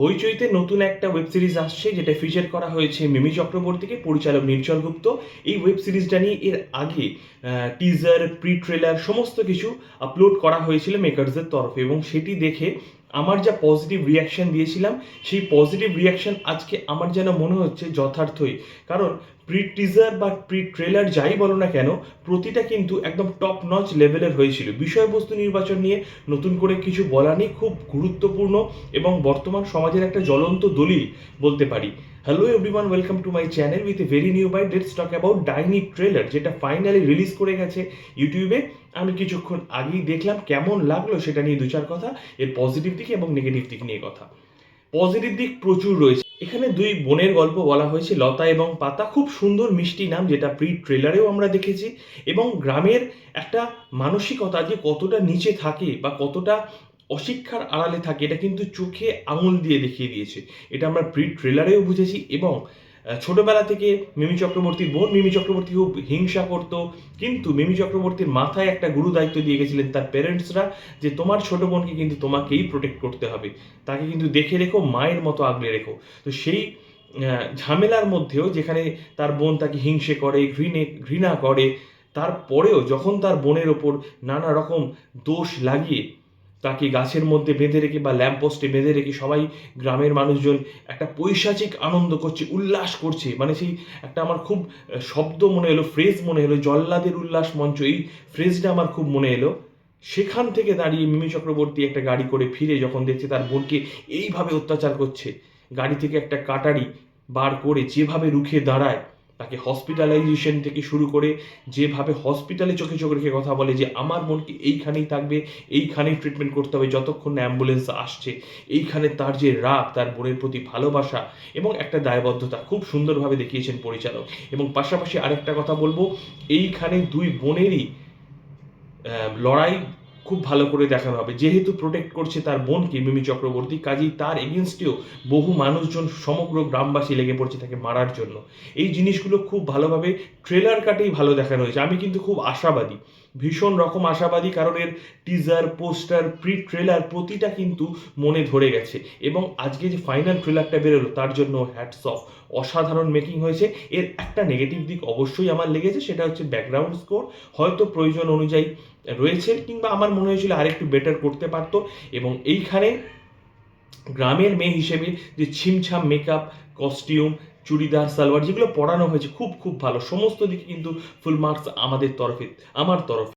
হইচইতে নতুন একটা web series আসছে, যেটা ফিচার করা হয়েছে মিমি চক্রবর্তীকে, পরিচালক নির্জল গুপ্ত। এই ওয়েব সিরিজটা নিয়ে এর আগে টিজার প্রি ট্রেলার সমস্ত কিছু আপলোড করা হয়েছিল মেকারসের তরফে এবং সেটি দেখে আমার যা পজিটিভ রিয়াকশান দিয়েছিলাম, সেই পজিটিভ রিয়াকশান আজকে আমার যেন মনে হচ্ছে যথার্থই। কারণ প্রি টিজার বা প্রি ট্রেলার যাই বলো না কেন, প্রতিটা কিন্তু একদম টপ নচ লেভেলের হয়েছিল। বিষয়বস্তু নির্বাচন নিয়ে নতুন করে কিছু বলা নেই, খুব গুরুত্বপূর্ণ এবং বর্তমান সমাজের একটা জ্বলন্ত দলিল বলতে পারি। Hello everyone welcome to my channel with very new bye let's talk about Daini trailer যেটা ফাইনালি রিলিজ করে গেছে ইউটিউবে আমি কিছুক্ষণ আগেই দেখলাম কেমন লাগল সেটা নিয়ে দু চার কথা, এর পজিটিভ দিক এবং নেগেটিভ দিক নিয়ে কথা। পজিটিভ দিক প্রচুর রয়েছে। এখানে দুই বোনের গল্প বলা হয়েছে, লতা এবং পাতা। খুব সুন্দর মিষ্টি নাম, যেটা প্রি ট্রেলারেও আমরা দেখেছি। এবং গ্রামের একটা মানসিকতা যে কতটা নিচে থাকে বা কতটা অশিক্ষার আড়ালে থাকে, এটা কিন্তু চোখে আঙুল দিয়ে দেখিয়ে দিয়েছে। এটা আমরা প্রি ট্রেলারেও বুঝেছি এবং ছোটবেলা থেকে মিমি চক্রবর্তীর বোন মিমি চক্রবর্তী খুব হিংসা করতো, কিন্তু মিমি চক্রবর্তীর মাথায় একটা গুরু দায়িত্ব দিয়ে গেছিলেন তার প্যারেন্টসরা যে তোমার ছোট বোনকে কিন্তু তোমাকেই প্রোটেক্ট করতে হবে। তাকে কিন্তু দেখে রেখো, মায়ের মতো আগলে রেখো। তো সেই ঝামেলার মধ্যেও যেখানে তার বোন তাকে হিংসে করে, ঘৃণে, ঘৃণা করে, তারপরেও যখন তার বোনের ওপর নানা রকম দোষ লাগিয়ে তাকে গাছের মধ্যে বেঁধে রেখে বা ল্যাম্পপোস্টে বেঁধে রেখে সবাই গ্রামের মানুষজন একটা পৈশাচিক আনন্দ করছে, উল্লাস করছে। মানে সেই একটা আমার খুব শব্দ মনে এলো ফ্রেজ মনে এলো, জল্লাদের উল্লাস মঞ্চ, এই ফ্রেজটা আমার খুব মনে এলো। সেখান থেকে দাঁড়িয়ে মিমি চক্রবর্তী একটা গাড়ি করে ফিরে যখন দেখছে তার বোনকে এইভাবে অত্যাচার করছে। গাড়ি থেকে একটা কাটারি বার করে যেভাবে রুখে দাঁড়ায় তাকে হসপিটালাইজেশন থেকে শুরু করে যেভাবে হসপিটালে চোখে চোখে রেখে কথা বলে যে, আমার বোনকে এইখানেই থাকবে, এইখানেই ট্রিটমেন্ট করতে হবে যতক্ষণ না অ্যাম্বুলেন্স আসছে, এইখানে তার যে রাগ, তার বোনের প্রতি ভালোবাসা এবং একটা দায়বদ্ধতা খুব সুন্দরভাবে দেখিয়েছেন পরিচালক। এবং পাশাপাশি আরেকটা কথা বলব, এইখানে দুই বোনেরই লড়াই খুব ভালো করে দেখানো হবে। যেহেতু প্রোটেক্ট করছে তার বোনকে মিমি চক্রবর্তী, কাজেই তার এগেনস্টেও বহু মানুষজন সমগ্র গ্রামবাসী লেগে পড়ছে তাকে মারার জন্য। এই জিনিসগুলো খুব ভালোভাবে ট্রেলার কাটেই ভালো দেখানো হয়েছে। আমি কিন্তু খুব আশাবাদী ভীষণ রকম আশাবাদী, কারণ এর টিজার পোস্টার প্রি ট্রেলার প্রতিটা কিন্তু মনে ধরে গেছে। এবং আজকে যে ফাইনাল ট্রেলারটা বেরোলো, তার জন্য হ্যাটস অফ অসাধারণ মেকিং হয়েছে। এর একটা নেগেটিভ দিক অবশ্যই আমার লেগেছে, সেটা হচ্ছে ব্যাকগ্রাউন্ড স্কোর হয়তো প্রয়োজন অনুযায়ী রয়েছে কিংবা আমার মনে হয়েছিল আরেকটু বেটার করতে পারতো। এবং এইখানে গ্রামের মেয়ে হিসেবে যে ছিমছাম মেকআপ কস্টিউম চুড়িদার, সালোয়ার, যেগুলো পড়ানো হয়েছে, খুব খুব ভালো। সমস্ত দিকে কিন্তু ফুল মার্কস আমাদের তরফে, আমার তরফে।